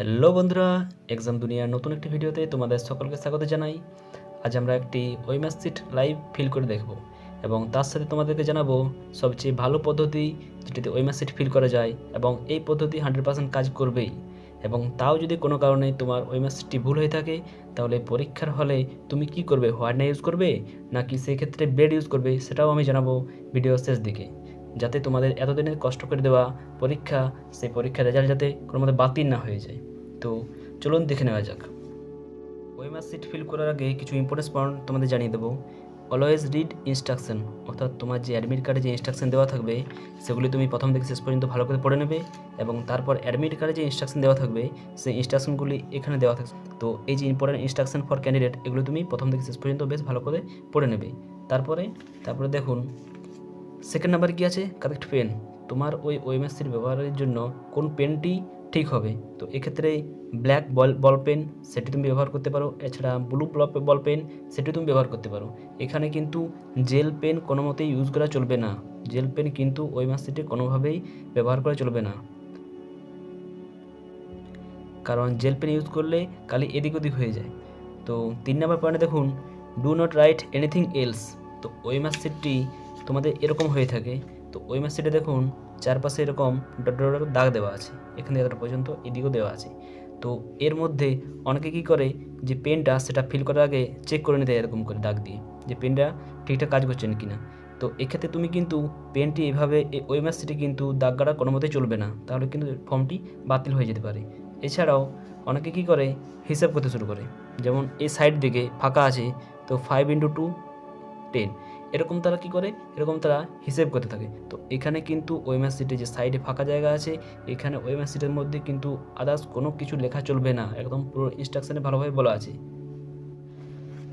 Hello বন্ধুরা exam দুনিয়ার নতুন একটি ভিডিওতে তোমাদের সকলকে স্বাগত জানাই। আজ আমরা একটি ওয়েমাস সিট লাইভ ফিল করে দেখব এবং তার সাথে তোমাদেরকে জানাব সবচেয়ে ভালো পদ্ধতি যেটিতে ওয়েমাস সিট ফিল করা যায় এবং এই পদ্ধতি হান্ড্রেড পার্সেন্ট কাজ করবেই। এবং তাও যদি কোনো কারণে তোমার ওয়েমাস সিটটি ভুল হয়ে থাকে, তাহলে পরীক্ষার হলে তুমি কি করবে? হোয়াইটনার ইউজ করবে? নাকি সেই ক্ষেত্রে ব্লেড ইউজ করবে? সেটাও আমি জানাব ভিডিও শেষ দিকে। যাতে তোমাদের এতদিনের কষ্ট করে দেওয়া পরীক্ষা, সেই পরীক্ষার রেজাল্ট যাতে কোনো মতে বাতিল না হয়ে যায়। তো চলুন দেখে নেওয়া যাক। ওয়েমার সিট ফিল করার আগে কিছু ইম্পর্টেন্স পয়েন্ট তোমাদের জানিয়ে দেবো। অলওয়েজ রিড ইনস্ট্রাকশন অর্থাৎ তোমার যে অ্যাডমিট কার্ডে যে ইনস্ট্রাকশন দেওয়া থাকবে, সেগুলি তুমি প্রথম থেকে শেষ পর্যন্ত ভালো করে পড়ে নেবে এবং তারপর অ্যাডমিট কার্ডে যে ইনস্ট্রাকশন দেওয়া থাকবে, সেই ইনস্ট্রাকশনগুলি এখানে দেওয়া থাকবে তো এই যে ইম্পর্টেন্ট ইনস্ট্রাকশন ফর ক্যান্ডিডেট এগুলো তুমি প্রথম থেকে শেষ পর্যন্ত বেশ ভালো করে পড়ে নেবে। তারপরে তারপরে দেখুন সেকেন্ড নাম্বার কি আছে? কারেক্ট পেন তোমার ওই ওয়েমাসির ব্যবহারের জন্য কোন পেনটি ঠিক হবে? তো এক্ষেত্রে ব্ল্যাক বল বল পেন সেটি তুমি ব্যবহার করতে পারো। এছাড়া ব্লু বল পেন সেটি তুমি ব্যবহার করতে পারো। এখানে কিন্তু জেল পেন কোনো মতেই ইউজ করা চলবে না। জেল পেন কিন্তু ওই ওয়েমাসিটি কোনোভাবেই ব্যবহার করা চলবে না। কারণ জেল পেন ইউজ করলে কালি এদিক ওদিক হয়ে যায়। তো তিন নম্বর পয়েন্টে দেখুন do not write anything else তো ওয়েমাস সিটটি তোমাদের এরকম হয়ে থাকে। তো ওয়েমাস সিটে দেখুন, চারপাশে এরকম ডট ডট দাগ দেওয়া আছে। এখান এতটা পর্যন্ত এদিকেও দেওয়া আছে। তো এর মধ্যে অনেকে কী করে যে পেনটা সেটা ফিল করার আগে চেক করে নিতে এরকম করে দাগ দিয়ে, যে পেনটা ঠিকঠাক কাজ করছেন কি না তো এক্ষেত্রে তুমি কিন্তু পেনটি এভাবে ওই মাসটি কিন্তু দাগ কাটা কোনো মতেই চলবে না। তাহলে কিন্তু ফর্মটি বাতিল হয়ে যেতে পারে। এছাড়াও অনেকে কী করে হিসাব করতে শুরু করে। যেমন এই সাইড দিকে ফাঁকা আছে, তো ফাইভ ইন্টু টু টেন এরকম তারা কি করে? এরকম তারা হিসেব করতে থাকে। তো এখানে কিন্তু ওয়েমার সিটে যে সাইডে ফাঁকা জায়গা আছে, এখানে ওয়েমার সিটের মধ্যে কিন্তু আদার্স কোনো কিছু লেখা চলবে না। একদম পুরো ইনস্ট্রাকশনে ভালোভাবে বলা আছে।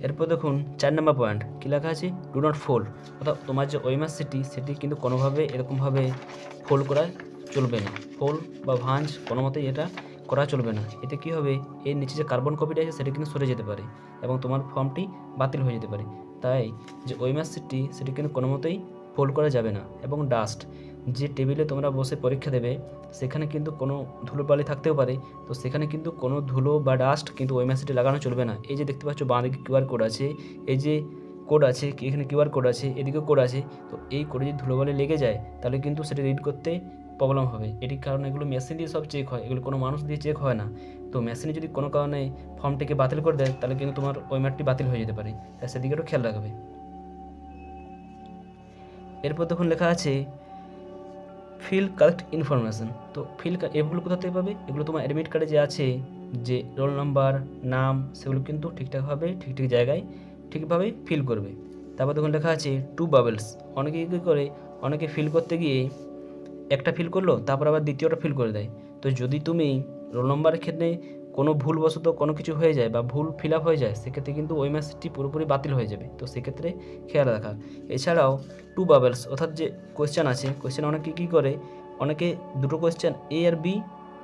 এরপর দেখুন, চার নম্বর পয়েন্ট কী লেখা আছে? ডু নট ফোল্ড অর্থাৎ তোমার যে ওয়েমার সিটি, সেটি কিন্তু কোনোভাবে এরকমভাবে ফোল্ড করা চলবে না। ফোল্ড বা ভাঁজ কোনো মতেই এটা করা চলবে না। এতে কী হবে? এর নিচে যে কার্বন কপিটা আছে, সেটা কিন্তু সরে যেতে পারে এবং তোমার ফর্মটি বাতিল হয়ে যেতে পারে। তাই যে ওয়েমার সিটটি সেটি কিন্তু কোনো মতেই ফোল্ড করা যাবে না এবং ডাস্ট যে টেবিলে তোমরা বসে পরীক্ষা দেবে, সেখানে কিন্তু কোনো ধুলোবালি থাকতেও পারে। তো সেখানে কিন্তু কোনো ধুলো বা ডাস্ট কিন্তু ওয়েমার সিটে লাগানো চলবে না। এই যে দেখতে পাচ্ছ বাঁদিকে কিউআর কোড আছে, এই যে কোড আছে, এখানে কিউআর কোড আছে, এদিকেও কোড আছে। তো এই কোডে যদি ধুলোবালি লেগে যায়, তাহলে কিন্তু সেটা রিড করতে প্রবলেম হবে। এটির কারণে এগুলো মেশিন দিয়ে সব চেক হয়। এগুলো কোনো মানুষ দিয়ে চেক হয় না। তো মেশিনে যদি কোনো কারণে ফর্মটিকে বাতিল করে দেয়, তাহলে কিন্তু তোমার ওই ম্যাটটি বাতিল হয়ে যেতে পারে। তাই সেদিকে একটু খেয়াল রাখবে। এরপর দেখুন লেখা আছে ফিল কারেক্ট ইনফরমেশন তো ফিল এগুলো কোথা থেকে পাবে? এগুলো তোমার অ্যাডমিট কার্ডে যে আছে, যে রোল নাম্বার নাম, সেগুলো কিন্তু ঠিকঠাকভাবে ঠিক ঠিক জায়গায় ঠিকভাবে ফিল করবে। তারপর তখন লেখা আছে টু বাবেলস অনেকে কী করে? অনেকে ফিল করতে গিয়ে একটা ফিল করল, তারপর আবার দ্বিতীয়টা ফিল করে দেয়। তো যদি তুমি রোল নম্বরের ক্ষেত্রে কোনো ভুলবশত কোনো কিছু হয়ে যায় বা ভুল ফিল আপ হয়ে যায়, সেক্ষেত্রে কিন্তু ওই ম্যাসেজটি পুরোপুরি বাতিল হয়ে যাবে। তো সেক্ষেত্রে খেয়াল রাখা। এছাড়াও টু বাবেলস অর্থাৎ যে কোয়েশ্চেন আছে কোয়েশ্চেন অনেকে কী করে, অনেকে দুটো কোয়েশ্চেন এ আর বি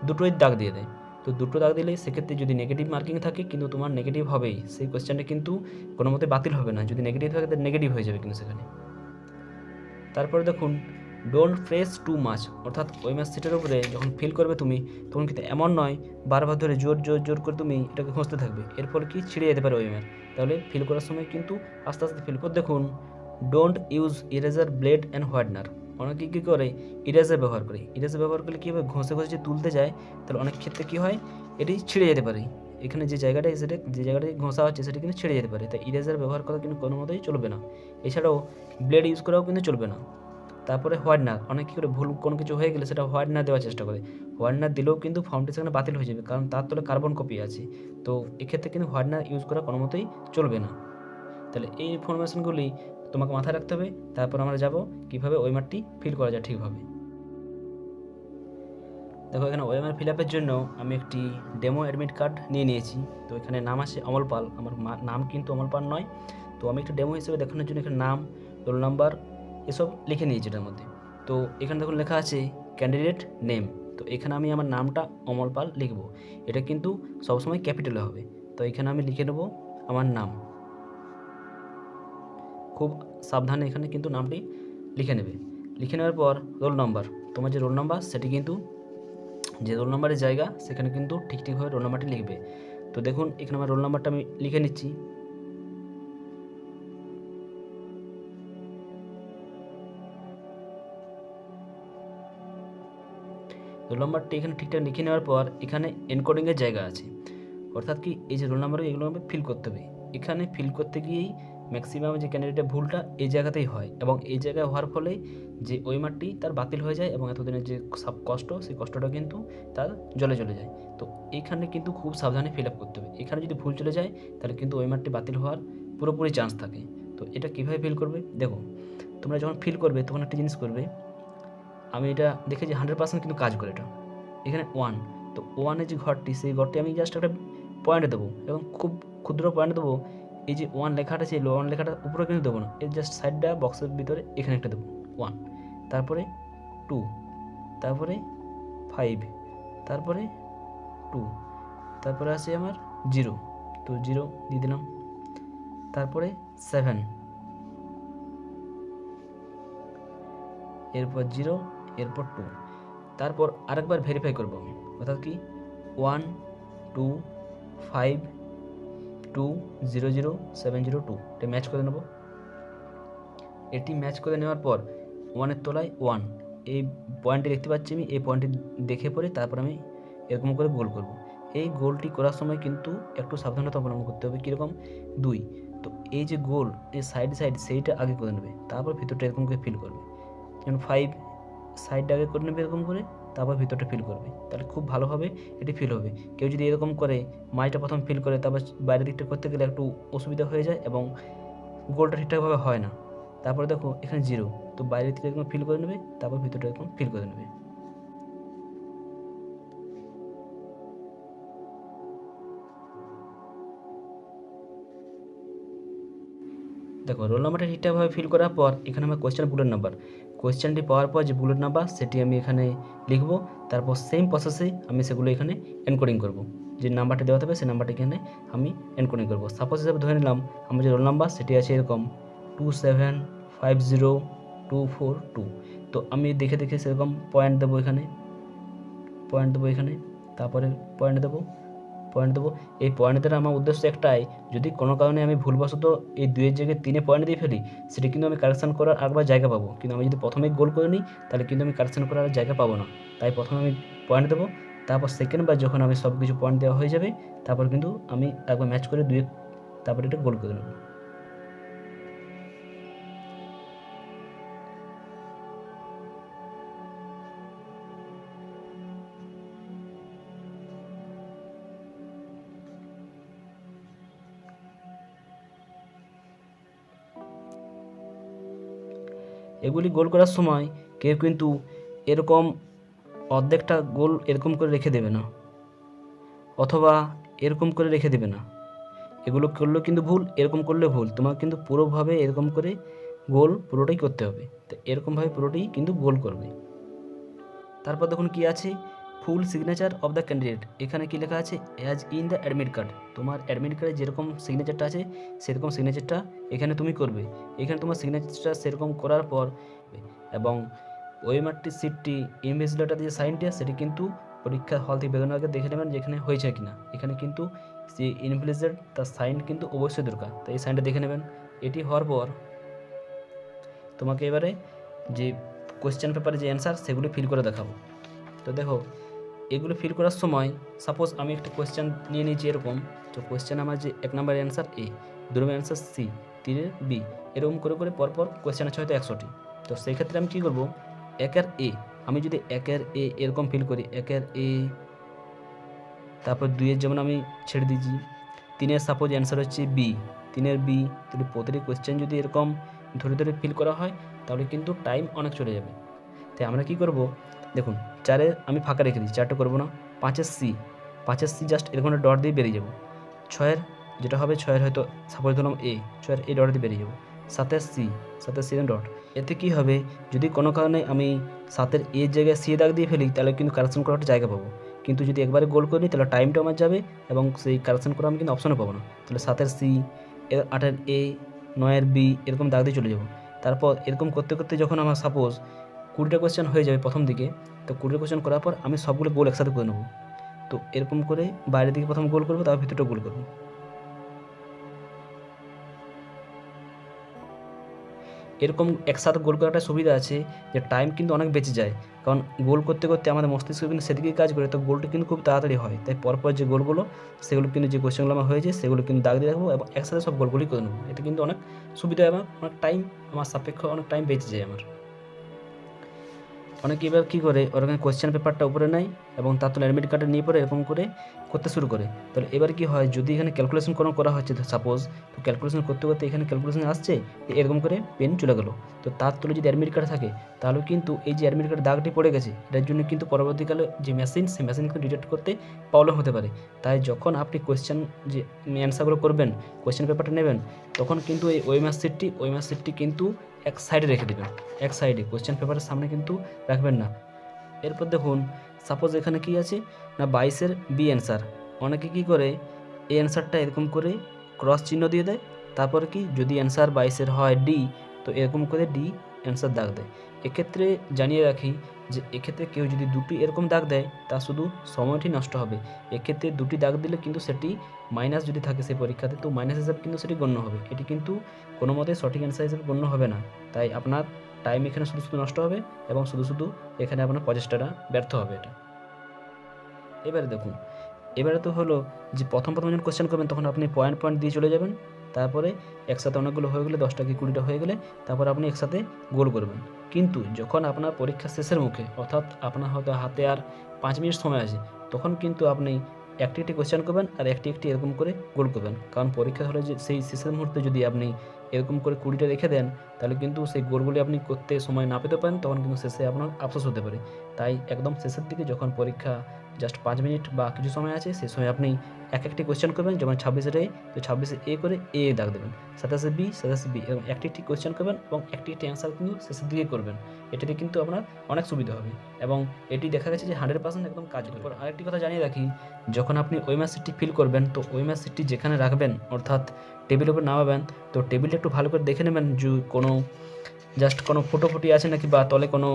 দুটোই দাগ দিয়ে দেয়। তো দুটো দাগ দিলে সেক্ষেত্রে যদি নেগেটিভ মার্কিং থাকে, কিন্তু তোমার নেগেটিভ হবেই। সেই কোয়েশ্চেনটা কিন্তু কোনো মতে বাতিল হবে না। যদি নেগেটিভ থাকে, তাহলে নেগেটিভ হয়ে যাবে কিন্তু সেখানে। তারপরে দেখুন ডোন্ট ফ্রেস টু মাছ অর্থাৎ ওই ম্যাচ সিটের উপরে যখন ফিল করবে তুমি, তখন কিন্তু এমন নয়, বারবার ধরে জোর জোর জোর করে তুমি এটাকে ঘষতে থাকবে। এর ফলে কি ছিঁড়ে যেতে পারে ওই ম্যাচ তাহলে ফিল করার সময় কিন্তু আস্তে আস্তে ফিল করে দেখুন। Don't use eraser blade and whitener অনেকে কী করে? ইরেজার ব্যবহার করে। ইরেজার ব্যবহার করলে কী হবে? ঘষে ঘষে যে তুলতে যায়, তাহলে অনেক ক্ষেত্রে কী হয়? এটি ছিঁড়ে যেতে পারে। এখানে যে জায়গাটায় সেটা যে জায়গাটায় ঘষা হচ্ছে, সেটা কিন্তু ছিঁড়ে যেতে পারে। তাই ইরেজার ব্যবহার করা কিন্তু কোনো মতেই চলবে না। এছাড়াও ব্লেড ইউজ করাও কিন্তু চলবে না। তারপরে হোয়াইটনার অনেক কী করে ভুল কোনো কিছু হয়ে গেলে সেটা হোয়াইটনার দেওয়ার চেষ্টা করে। হোয়াইটনার দিলেও কিন্তু সেখানে বাতিল হয়ে যাবে, কারণ তার তলে কার্বন কপি আছে। তো এক্ষেত্রে কিন্তু হোয়াইটনার ইউজ করা কোনো মতেই চলবে না। তাহলে এই ইনফরমেশনগুলি তোমাকে মাথায় রাখতে হবে। তারপর আমরা যাব কীভাবে ওই মারটি ফিল করা যায় ঠিকভাবে। দেখো, এখানে ওয়েমার ফিল আপের জন্য আমি একটি ডেমো অ্যাডমিট কার্ড নিয়ে নিয়েছি। তো এখানে নাম আছে অমল পাল। আমার নাম কিন্তু অমল পাল নয়। তো আমি একটা ডেমো হিসেবে দেখানোর জন্য এখানে নাম রোল নাম্বার এসব লিখে নিয়েছি এটার মধ্যে। তো এখানে দেখুন লেখা আছে ক্যান্ডিডেট নেম তো এখানে আমি আমার নামটা অমল পাল লিখব। এটা কিন্তু সবসময় ক্যাপিটালে হবে। তো এখানে আমি লিখে নেব আমার নাম। খুব সাবধানে এখানে কিন্তু নামটি লিখে নেবে। লিখে নেওয়ার পর রোল নাম্বার। তোমার যে রোল নাম্বার, সেটি কিন্তু যে রোল নাম্বারের জায়গা, সেখানে কিন্তু ঠিক ঠিকভাবে রোল নাম্বারটি লিখবে। তো দেখুন, এখানে আমার রোল নাম্বারটা আমি লিখে নিচ্ছি। রোল নাম্বারটি এখানে ঠিকঠাক লিখে নেওয়ার পর এখানে এনকোডিংয়ের জায়গা আছে। অর্থাৎ কি, এই যে রোল নাম্বার এগুলো আমাকে ফিল করতে হবে। এখানে ফিল করতে গিয়েই ম্যাক্সিমাম যে ক্যান্ডিডেটের ভুলটা এই জায়গাতেই হয় এবং এই জায়গায় হওয়ার ফলে যে ওই মাঠটি তার বাতিল হয়ে যায় এবং এতদিনের যে সব কষ্ট সেই কষ্টটা কিন্তু তার জলে চলে যায়। তো এখানে কিন্তু খুব সাবধানে ফিল আপ করতে হবে। এখানে যদি ভুল চলে যায়, তাহলে কিন্তু ওই মাঠটি বাতিল হওয়ার পুরোপুরি চান্স থাকে। তো এটা কীভাবে ফিল করবে? দেখো, তোমরা যখন ফিল করবে, তখন একটা জিনিস করবে আমি এটা দেখেছি হান্ড্রেড পার্সেন্ট কিন্তু কাজ করে এটা। এখানে ওয়ান তো ওয়ানের যে ঘরটি, সেই ঘরটি আমি জাস্ট একটা পয়েন্ট দেবো এবং খুব ক্ষুদ্র পয়েন্ট দেবো। এই যে ওয়ান লেখাটা, সেই ওয়ান লেখাটা উপরে কিন্তু দেবো না। এর জাস্ট সাইডটা বক্সের ভিতরে এখানে একটা দেবো ওয়ান তারপরে টু তারপরে ফাইভ তারপরে টু তারপরে আছে আমার জিরো তো জিরো দিয়ে দিলাম। তারপরে সেভেন এরপর জিরো এরপর টু তারপর আরেকবার ভেরিফাই করব অর্থাৎ কি? One two five two zero zero seven zero two এটা ম্যাচ করে নেব। এটি ম্যাচ করে নেওয়ার পর ওয়ানের তলায় ওয়ান এই পয়েন্টটি দেখতে পাচ্ছি আমি। এই পয়েন্টটি দেখে পরে তারপর আমি এরকম করে গোল করব। এই গোলটি করার সময় কিন্তু একটু সাবধানতা অবলম্বন করতে হবে। কীরকম? দুই। তো এই যে গোল এই সাইড সাইড সেইটা আগে করে নেবে। তারপর ভিতরটা এরকম করে ফিল করবে। যেমন ফাইভ সাইডটা আগে করে নেবে এরকম করে, তারপর ভিতরটা ফিল করবে। তাহলে খুব ভালোভাবে এটি ফিল হবে। কেউ যদি এরকম করে মাঝটা প্রথম ফিল করে, তারপর বাইরের দিকটা করতে গেলে একটু অসুবিধা হয়ে যায় এবং গোলটা ঠিকঠাকভাবে হয় না। তারপরে দেখো, এখানে জিরো তো বাইরের দিকে এরকম ফিল করে নেবে, তারপর ভিতরটা এরকম ফিল করে নেবে। দেখো রোল নাম্বারটা ঠিকঠাকভাবে ফিল করার পর, এখানে আমার কোয়েশ্চেন বুলেট নাম্বার কোয়েশ্চেনটি পাওয়ার পর যে বুলেট নাম্বার সেটি আমি এখানে লিখব। তারপর সেম প্রসেসে আমি সেগুলো এখানে এনকোডিং করব। যে নাম্বারটা দেওয়া থাকবে সেই নাম্বারটা এখানে আমি এনকোডিং করব। সাপোজ হিসাবে ধরে নিলাম আমার যে রোল নাম্বার সেটি আছে এরকম two seven five zero two four two তো আমি দেখে দেখে সেরকম পয়েন্ট দেবো এখানে পয়েন্ট দেবো এখানে, তারপরে পয়েন্ট দেবো। পয়েন্ট দেবো। এই পয়েন্ট দেওয়ার আমার উদ্দেশ্য একটাই, যদি কোনো কারণে আমি ভুলবশত এই দুয়ের জায়গায় তিনে পয়েন্ট দিয়ে ফেলি, সেটি কিন্তু আমি কারেকশান করার একবার জায়গা পাবো। কিন্তু আমি যদি প্রথমে গোল করে নিই, তাহলে কিন্তু আমি কারেকশান করার জায়গা পাবো না। তাই প্রথমে আমি পয়েন্ট দেবো, তারপর সেকেন্ড বার যখন আমি সব কিছু পয়েন্ট দেওয়া হয়ে যাবে, তারপর কিন্তু আমি একবার ম্যাচ করে দুয়ে তারপর এটা গোল করে নেব। এগুলি গোল করার সময় কেউ কিন্তু এরকম অর্ধেকটা গোল এরকম করে রেখে দেবে না, অথবা এরকম করে রেখে দেবে না। এগুলো করলেও কিন্তু ভুল, এরকম করলে ভুল। তোমার কিন্তু পুরোভাবে এরকম করে গোল পুরোটাই করতে হবে। তো এরকমভাবে পুরোটাই কিন্তু গোল করবে। তারপর তখন কি আছে। Full signature of the candidate. এখানে কি লেখা আছে? As in the admit card. তোমার অ্যাডমিট কার্ডে যেরকম সিগনেচারটা আছে, সেরকম সিগনেচারটা এখানে তুমি করবে। এখানে তোমার সিগনেচারটা সেরকম করার পর, এবং ওই মাঠটির সিটটি ইনভেস্টিলেটার যে সাইনটি সেটি কিন্তু পরীক্ষা হল থেকে বেরোনোর আগে দেখে নেবেন যেখানে হয়েছে কিনা। এখানে কিন্তু যে ইনভেলিজের তার সাইন কিন্তু অবশ্যই দরকার। তাই এই সাইনটা দেখে নেবেন। এটি হওয়ার পর তোমাকে এবারে যে কোয়েশ্চেন পেপারে যে অ্যান্সার সেগুলি ফিল করে দেখাবো। তো দেখো এগুলো ফিল করার সময় সাপোজ আমি একটা কোয়েশ্চেন নিয়ে নিয়েছি এরকম, তো কোয়েশ্চেন আমার যে এক নম্বরের অ্যান্সার এ দু নম্বরের অ্যান্সার সি তিনের বি এরকম করে করে পরপর কোয়েশ্চেন আছে হয়তো একশোটি। তো সেই ক্ষেত্রে আমি কী করব? একের এ আমি যদি একের এ এরকম ফিল করি একের এ তারপর দুইয়ের যেমন আমি ছেড়ে দিয়েছি তিনের সাপোজ অ্যান্সার হচ্ছে বি তিনের বি তাহলে প্রতিটি কোয়েশ্চেন যদি এরকম ধরে ধরে ফিল করা হয়, তাহলে কিন্তু টাইম অনেক চলে যাবে। তাই আমরা কি করব? দেখুন, চারে আমি ফাঁকা রেখে দিই চারটে করব না, পাঁচের সি পাঁচের সি জাস্ট এরকম একটা ডট দিয়ে বেরিয়ে যাব। ছয়ের, যেটা হবে ছয়ের হয়তো সাপোজ ধরলাম এ ছয়ের এ ডট দিয়ে বেরিয়ে যাব। সাতের সি সাতের সি ডট এতে কি হবে, যদি কোনো কারণে আমি সাতের এ জায়গায় সি দাগ দিয়ে ফেলি, তাহলে কিন্তু কারেকশন করার একটা জায়গা পাবো। কিন্তু যদি একবারে গোল করে তাহলে টাইমটা আমার যাবে এবং সেই কারেকশন করা আমি কিন্তু অপশনও পাবো না। তাহলে সাতের সি আটের এ নয়ের বি এরকম দাগ দিয়ে চলে যাব। তারপর এরকম করতে করতে যখন আমার সাপোজ কুড়িটা কোয়েশ্চেন হয়ে যাবে প্রথম দিকে। তো কুড়িটা কোয়েশ্চেন করার পর আমি সবগুলো গোল একসাথে করে নেব। তো এরকম করে বাইরের দিকে প্রথম গোল করব, তারপর ভিতরটা গোল করব। এরকম একসাথে গোল করাটা সুবিধা আছে যে টাইম কিন্তু অনেক বেঁচে যায়। কারণ গোল করতে করতে আমাদের মস্তিষ্ক কিন্তু সেদিকেই কাজ করে, তো গোলটা কিন্তু খুব তাড়াতাড়ি হয়। তাই পরপর যে গোলগুলো সেগুলো কিন্তু যে কোয়েশ্চেনগুলো আমার হয়েছে, সেগুলো কিন্তু দাগ দিয়ে রাখব এবং একসাথে সব গোলগুলি করে নেব। এতে কিন্তু অনেক সুবিধা আমার অনেক টাইম আমার সাপেক্ষ অনেক টাইম বেঁচে যায় আমার। অনেকে এবার কী করে? ওরকম কোয়েশ্চেন পেপারটা উপরে নেয় এবং তার তো অ্যাডমিট কার্ডে নিয়ে পরে এরকম করে করতে শুরু করে। তাহলে এবার কি হয়? যদি এখানে ক্যালকুলেশন কোনো করা হচ্ছে সাপোজ তো ক্যালকুলেশন করতে করতে এখানে ক্যালকুলেশন আসছে এরকম করে পেন চলে গেলো। তো তার তুলে যদি অ্যাডমিট কার্ড থাকে, তাহলে কিন্তু এই যে অ্যাডমিট কার্ড দাগটি পড়ে গেছে, এটার জন্য কিন্তু পরবর্তীকালে যে মেশিন সেই মেশিন কিন্তু ডিটেক্ট করতে প্রবলেম হতে পারে। তাই যখন আপনি কোয়েশ্চেন যে অ্যান্সারগুলো করবেন কোয়েশ্চেন পেপারটা নেবেন, তখন কিন্তু এই ওয়েমার সিটটি ওয়েমার সিটটি কিন্তু এক সাইডে রেখে দেবেন। এক সাইডে কোয়েশ্চেন পেপারের সামনে কিন্তু রাখবেন না। এরপর দেখুন সাপোজ এখানে কি আছে? না বাইশের বি অ্যান্সার অনেকে কি করে? এই অ্যান্সারটা এরকম করে ক্রস চিহ্ন দিয়ে দেয়। তারপর কি? যদি অ্যান্সার বাইশের হয় ডি তো এরকম করে ডি অ্যান্সার দাগ দেয়। এক্ষেত্রে জানিয়ে রাখি যে এক্ষেত্রে কেউ যদি দুটি এরকম দাগ দেয়, তা শুধু সময়টি নষ্ট হবে। এক্ষেত্রে দুটি দাগ দিলে কিন্তু সেটি মাইনাস যদি থাকে সেই পরীক্ষাতে, তো মাইনাস হিসাবে কিন্তু সেটি গণ্য হবে। এটি কিন্তু কোনো মতে সঠিক অ্যান্সার হিসেবে গণ্য হবে না। তাই আপনার টাইম এখানে শুধু শুধু নষ্ট হবে এবং শুধু শুধু এখানে আপনার প্রচেষ্টাটা ব্যর্থ হবে এটা। এবারে দেখুন, এবারে তো হলো যে প্রথম প্রথম যখন কোয়েশ্চেন করবেন, তখন আপনি পয়েন্ট পয়েন্ট দিয়ে চলে যাবেন। তারপরে একসাথে অনেকগুলো হয়ে গেলে, দশটা কি কুড়িটা হয়ে গেলে, তারপর আপনি একসাথে গোল করবেন। কিন্তু যখন আপনার পরীক্ষা শেষের মুখে, অর্থাৎ আপনার হয়তো হাতে আর পাঁচ মিনিট সময় আছে, তখন কিন্তু আপনি একটি একটি কোয়েশ্চেন করবেন আর একটি একটি এরকম করে গোল করবেন। কারণ পরীক্ষা হলে যে সেই শেষের মুহূর্তে যদি আপনি এরকম করে কুড়িটা রেখে দেন, তাহলে কিন্তু সেই গোলগুলি আপনি করতে সময় না পেতে পারেন, তখন কিন্তু শেষে আপনার আফসোস হতে পারে। তাই একদম শেষের দিকে যখন পরীক্ষা জাস্ট পাঁচ মিনিট বা কিছু সময় আছে সেই সময় আপনি এক একটি কোয়েশ্চেন করবেন, যেমন ছাব্বিশের এ, তো ছাব্বিশে এ করে এ দাগ দেবেন। সাতাশে বি সাতাশে বি এবং একটি একটি কোয়েশ্চেন করবেন এবং একটি একটি অ্যান্সার কিন্তু শেষের দিকে করবেন। এটাতে কিন্তু আপনার অনেক সুবিধা হবে। এবং এটি দেখা গেছে যে হান্ড্রেড পার্সেন্ট একদম কাজ করবে। আরেকটি কথা জানিয়ে রাখি, যখন আপনি ওই সিটটি ফিল করবেন, তো ওই সিটটি যেখানে রাখবেন, অর্থাৎ টেবিলের উপর নামাবেন, তো টেবিলটা একটু ভালো করে দেখে নেবেন যে কোনো জাস্ট কোনো ফটো ফুটি আছে নাকি বা তলে কোনো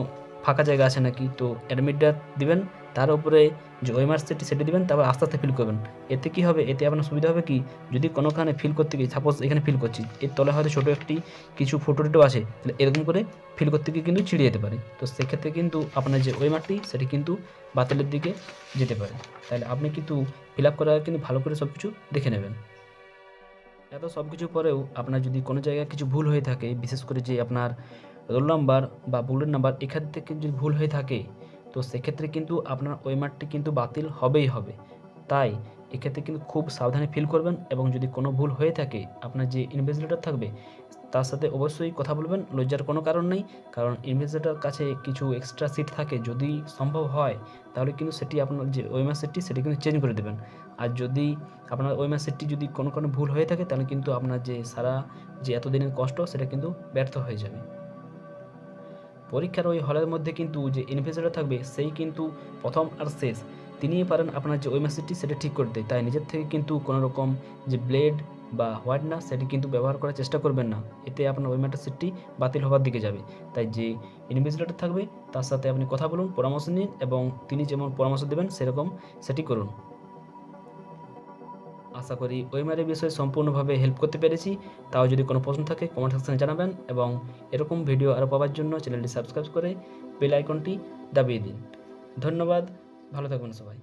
ফাঁকা জায়গা আছে নাকি, তো অ্যাডমিটটা দিবেন। তার উপরে যে ওয়েমার সেটি সেটি দিবেন, তারপর আস্তে আস্তে ফিল করবেন। এতে কি হবে? এতে আপনার সুবিধা হবে কি? যদি কোনোখানে ফিল করতে গিয়ে সাপোজ এখানে ফিল করছি, এর তলে হয়তো ছোটো একটি কিছু ফটো টোটো আছে, তাহলে এরকম করে ফিল করতে গিয়ে কিন্তু ছিঁড়ে যেতে পারে। তো সেক্ষেত্রে কিন্তু আপনার যে ওয়েমারটি সেটি কিন্তু বাতিলের দিকে যেতে পারে। তাহলে আপনি কিন্তু ফিল আপ করার কিন্তু ভালো করে সব কিছু দেখে নেবেন। এত সব কিছু পরেও আপনার যদি কোনো জায়গায় কিছু ভুল হয়ে থাকে, বিশেষ করে যে আপনার রোল নাম্বার বা বুলেট নাম্বার এখান থেকে যদি ভুল হয়ে থাকে তো সেক্ষেত্রে কিন্তু আপনার ওই মাঠটি কিন্তু বাতিল হবেই হবে। তাই এক্ষেত্রে কিন্তু খুব সাবধানে ফিল করবেন এবং যদি কোনো ভুল হয়ে থাকে, আপনার যে ইনভেস্টিগেটর থাকবে, তার সাথে অবশ্যই কথা বলবেন, লজ্জার কোনো কারণ নেই। কারণ ইনভেস্টিগেটর কাছে কিছু এক্সট্রা সিট থাকে, যদি সম্ভব হয়, তাহলে কিন্তু সেটি আপনার যে ওয়েমার সেটটি সেটি কিন্তু চেঞ্জ করে দেবেন। আর যদি আপনার ওয়েমার সেটটি যদি কোনো কোনো ভুল হয়ে থাকে, তাহলে কিন্তু আপনার যে সারা, যে এতদিনের কষ্ট, সেটা কিন্তু ব্যর্থ হয়ে যাবে। পরীক্ষার ওই হলের মধ্যে কিন্তু যে ইনভেস্টিগেটর থাকবে, সেই কিন্তু প্রথম আর শেষ। তিনিই পারেন আপনার যে ওই মেসেজটি সেটা ঠিক করতে। তাই নিজের থেকে কিন্তু কোনো রকম যে ব্লেড বা হোয়াইট না, সেটি কিন্তু ব্যবহার করার চেষ্টা করবেন না। এতে আপনার ওই ম্যাটার সিটটি বাতিল হওয়ার দিকে যাবে। তাই যে ইনভেস্টিগেটর থাকবে, তার সাথে আপনি কথা বলুন, পরামর্শ নিন এবং তিনি যেমন পরামর্শ দেবেন, সেরকম সেটি করুন। আশা করি ওয়েমারের বিষয়ে সম্পূর্ণভাবে হেল্প করতে পেরেছি। তাও যদি কোনো প্রশ্ন থাকে কমেন্ট সেকশনে জানাবেন এবং এরকম ভিডিও আরও পাওয়ার জন্য চ্যানেলটি সাবস্ক্রাইব করে বেল আইকনটি দাবিয়ে দিন। ধন্যবাদ, ভালো থাকবেন সবাই।